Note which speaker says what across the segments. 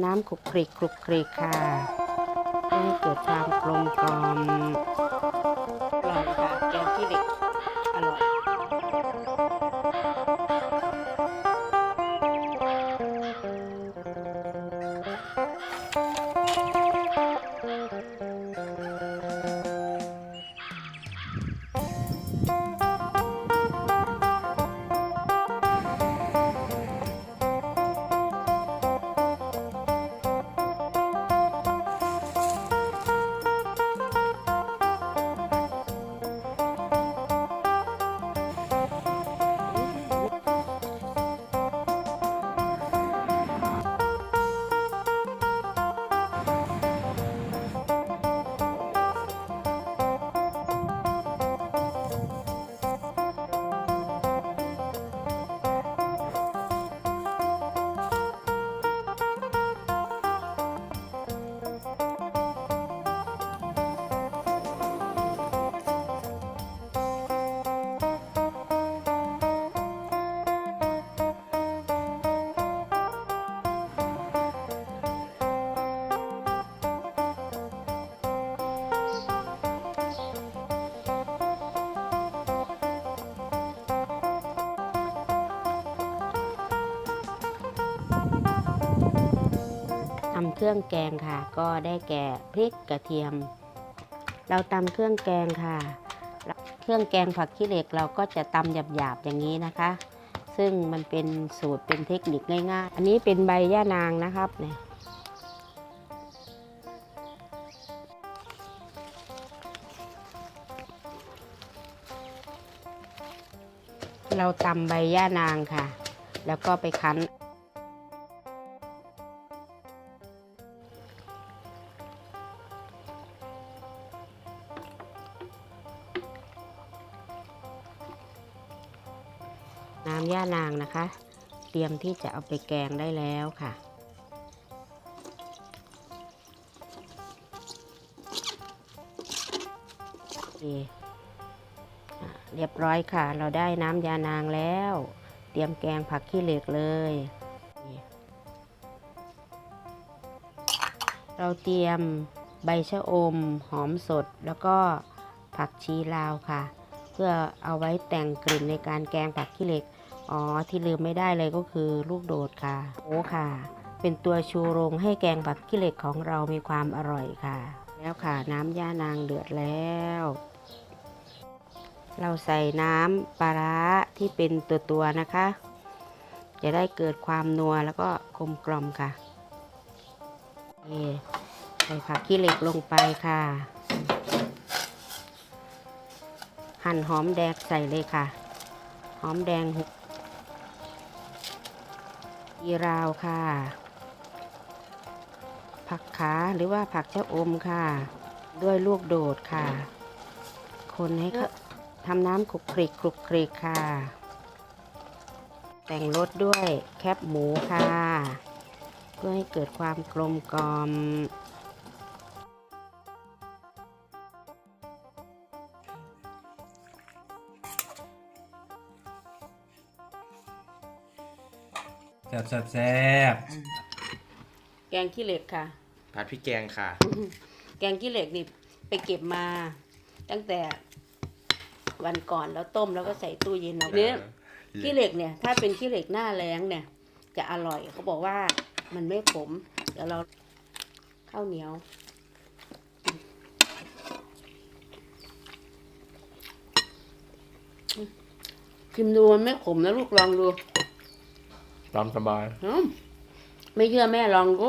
Speaker 1: น้ำคลุกคลิกคลุกคลิกค่ะให้เกิดความกลมกล่อมอร่อยค่ะแกงขี้เหล็กอร่อย เครื่องแกงค่ะ ก็ได้แก่พริกกระเทียม เราตำเครื่องแกงค่ะ เครื่องแกงผักขี้เหล็กเราก็จะตำหยาบๆอย่างนี้นะคะ ซึ่งมันเป็นสูตรเป็นเทคนิคง่ายๆ อันนี้เป็นใบย่านางนะครับเนี่ยเราตำใบย่านางค่ะ แล้วก็ไปคั้น น้ำย่านางนะคะ เตรียมที่จะเอาไปแกงได้แล้วค่ะ เรียบร้อยค่ะ เราได้น้ำยานางแล้ว เตรียมแกงผักขี้เหล็กเลย เราเตรียมใบชะอม หอมสดแล้วก็ผักชีลาวค่ะ เพื่อเอาไว้แต่งกลิ่นในการแกงผักขี้เหล็ก อ๋อที่ลืมไม่ได้เลยก็คือลูกโดดค่ะ โอ้ค่ะ เป็นตัวชูโรงให้แกงผักขี้เหล็กของเรามีความอร่อยค่ะ แล้วค่ะน้ำย่านางเดือดแล้ว เราใส่น้ำปลาร้าที่เป็นตัวตัวนะคะ จะได้เกิดความนัวแล้วก็กลมกล่อมค่ะใส่ผักขี้เหล็กลงไปค่ะ หั่นหอมแดงใส่เลยค่ะ หอมแดงหุยีราวค่ะ ผักขาหรือว่าผักชะอมค่ะ ด้วยลูกโดดค่ะ คนให้เขาทำน้ำคลุกคลิกคลุกคลิกค่ะ แต่งรสด้วยแคบหมูค่ะ เพื่อให้เกิดความกลมกล่อม
Speaker 2: ซ่บแซ่บแซ่บ
Speaker 1: แกงขี้เหล็กค่ะ
Speaker 2: ผัดพริกแกงค่ะ
Speaker 1: แกงขี้เหล็กนี่ไปเก็บมา ตั้งแต่วันก่อนแล้วต้มแล้วก็ใส่ตู้เย็นเอาเนี่ยขี้เหล็กเนี่ย ถ้าเป็นขี้เหล็กหน้าแรงเนี่ย จะอร่อยเขาบอกว่ามันไม่ขมเดี๋ยวเราข้าวเหนียวชิมดูมันไม่ขมนะลูกลองดู
Speaker 2: ตามสบาย
Speaker 1: อืมไม่เชื่อแม่ลองดู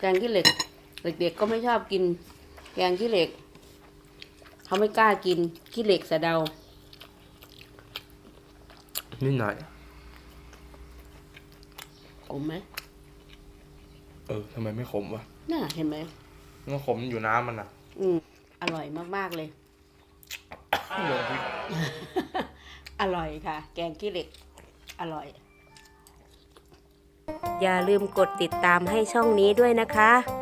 Speaker 1: แกงขี้เหล็ก เด็กๆก็ไม่ชอบกิน แกงขี้เหล็ก เขาไม่กล้ากินขี้เหล็กสะเดา
Speaker 2: นิดหน่อย
Speaker 1: ขมไหม
Speaker 2: เออทำไมไม่ขมวะ
Speaker 1: น่าเห็นไหม
Speaker 2: มันขมอยู่น้ำมันอะ
Speaker 1: อืมอร่อยมากๆเลย
Speaker 2: โดนพริก
Speaker 1: อร่อยค่ะ แกงขี้เหล็ก อร่อย อย่าลืมกดติดตามให้ช่องนี้ด้วยนะคะ